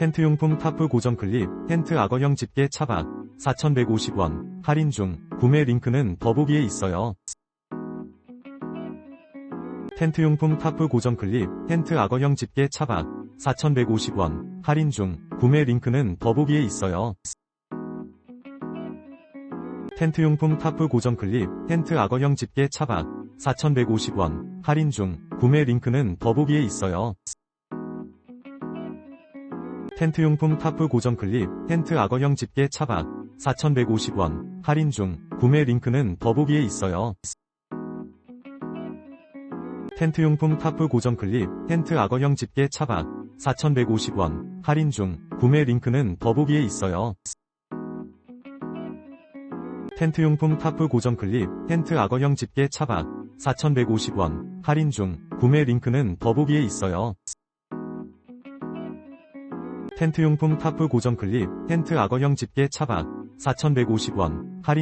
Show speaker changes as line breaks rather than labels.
텐트용품 타프 고정 클립, 텐트 악어형 집게 차박, 4,150원, 할인 중, 구매 링크는 더보기에 있어요. 텐트용품 타프 고정 클립, 텐트 악어형 집게 차박, 4,150원, 할인 중, 구매 링크는 더보기에 있어요. 텐트용품 타프 고정 클립, 텐트 악어형 집게 차박, 4,150원, 할인 중, 구매 링크는 더보기에 있어요. 텐트용품 타프 고정 클립, 텐트 악어형 집게 차박, 4,150원, 할인 중, 구매 링크는 더보기에 있어요. 텐트용품 타프 고정 클립, 텐트 악어형 집게 차박, 4,150원, 할인 중, 구매 링크는 더보기에 있어요. 텐트용품 타프 고정 클립, 텐트 악어형 집게 차박, 4,150원, 할인 중, 구매 링크는 더보기에 있어요. 텐트용품 타프 고정 클립, 텐트 악어형 집게 차박, 4,150원, 할인